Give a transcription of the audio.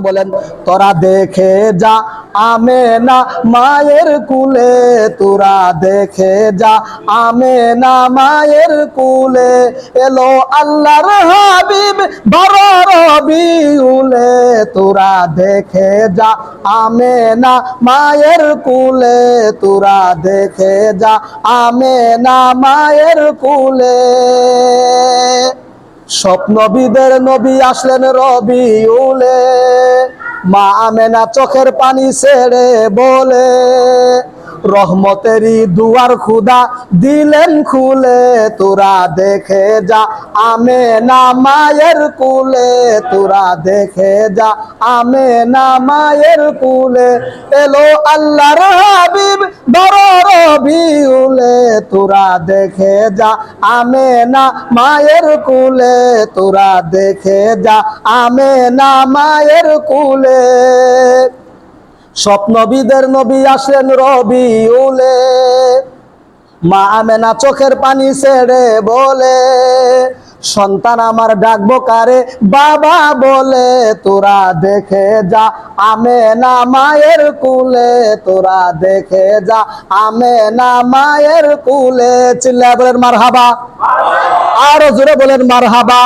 বলেন, তোরা দেখে যা আমে না মায়ের কুলে, তোরা দেখে যা আমে না মায়ের কুলে, এলো আল্লাহর হাবিব, বড় রবিউলে, তোরা দেখে যা আমে না মায়ের কুলে, তোরা দেখে যা আমে না মায়ের কুলে। স্বপ্নবিদের নবী আসলেন রবিউলে। মা আমেনা চোখের পানি ছেড়ে বলে, রহমতেরই দুয়ার খুদা দিলেন খুলে, তোরা দেখে যা আমে না মায়ের কুলে, তোরা দেখে যা আমে না মায়ের কুলে। এলো আল্লাহ হাবিব বড় রবিউলে তোরা দেখে যা আমে না মায়ের কুলে তোরা দেখে যা আমে না মায়ের কুলে। স্বপ্নবিদের নবী আসেন রবি উলে মা আমেনা চোখের পানি ছেড়ে বলে সন্তান আমার ডাকবো কারে? বাবা বলে, তোরা দেখে যা আমে না মায়ের কুলে। তোরা দেখে যা আমে না মায়ের কুলে। চিল্লা বলেন মার হাবা আরও জোরে বলেন মার হাবা